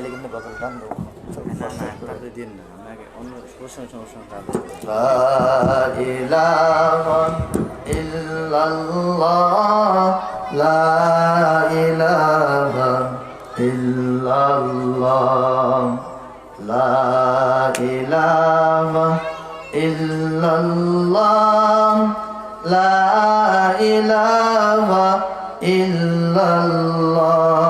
লাগাইলে কিন্তু কথা টান দেবো দিন না আপনাকে অন্য প্রশ্ন সমস্যা তাহলে لا إله إلا الله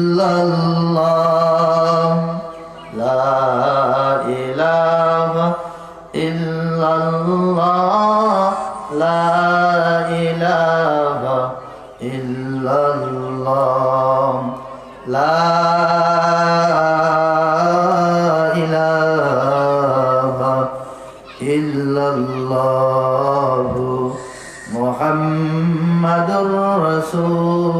illallah La ilaha illallah La ilaha illallah La ilaha illallah Muhammadur Rasul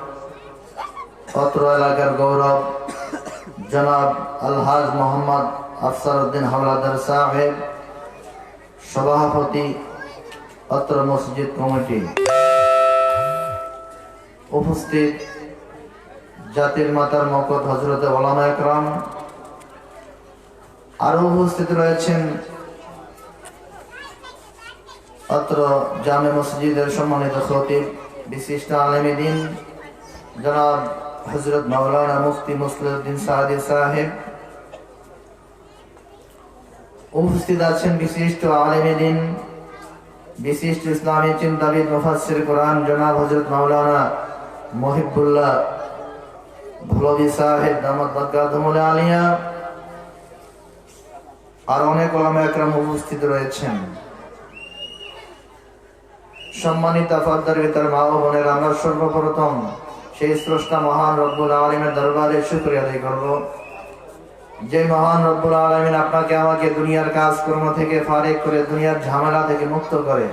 অত্র এলাকার গৌরব, জনাব আলহাজ মোহাম্মদ আফসার উদ্দিন হাওলাদার সাহেব, সভাপতি, অত্র মসজিদ কমিটি। উপস্থিত জাতির মাতার মকত হজরত ওলামা একরাম। আরও উপস্থিত রয়েছেন অত্র জামে মসজিদের সম্মানিত খতিব, বিশিষ্ট আলমী দিন জনাব হজরত মাওলানা মুফতি মুসলিউদ্দিন সাহাদি সাহেব উপস্থিত আছেন বিশিষ্ট আলেমী দিন, বিশিষ্ট ইসলামী চিন্তাবিদ মুফাসসির কোরআন জনাব হজরত মাওলানা মহিবুল্লাহ ভুলবি সাহেব দামাত বরকাতুমুল আলিয়া আর অনেক ওলামা একরাম উপস্থিত রয়েছেন। সম্মানিত আফাদ্দার ভিতর মা ও বোনের, আমরা সর্বপ্রথম সেই স্রষ্টা মহান রব্বুল আলমের দরবারে শুক্রিয়া আদায় করব। যে মহান রব্বুল আলমিন আপনাকে আমাকে দুনিয়ার কাজকর্ম থেকে ফারেক করে দুনিয়ার ঝামেলা থেকে মুক্ত করে।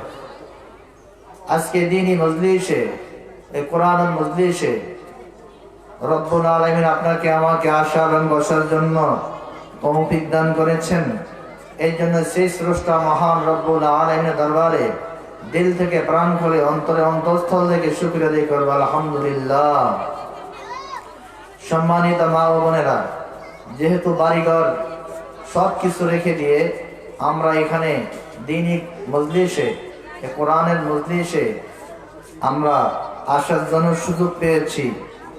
আজকে দিনই মজলিসে, এই কোরআন মজলিসে রব্বুল আলমিন আপনাকে আমাকে আশা এবং বসার জন্য তৌফিক দান করেছেন। এই জন্য সেই স্রষ্টা মহান রব্বুল আলমের দরবারে দিল থেকে প্রাণ খুলে অন্তরে অন্তঃস্থল থেকে শুক্রিয়া দিয়ে করব, আলহামদুলিল্লাহ। সম্মানিত মা ও বোনেরা, যেহেতু বাড়িঘর সব কিছু রেখে দিয়ে আমরা এখানে দিনিক মজলিসে, কোরআনের মজলিসে আমরা আসার জন্য সুযোগ পেয়েছি।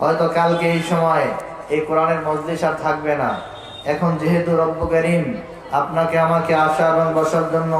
হয়তো কালকে এই সময় এই কোরআনের মজলিস আর থাকবে না। এখন যেহেতু রব্বু করিম আপনাকে, আমাকে আসা এবং বসার জন্য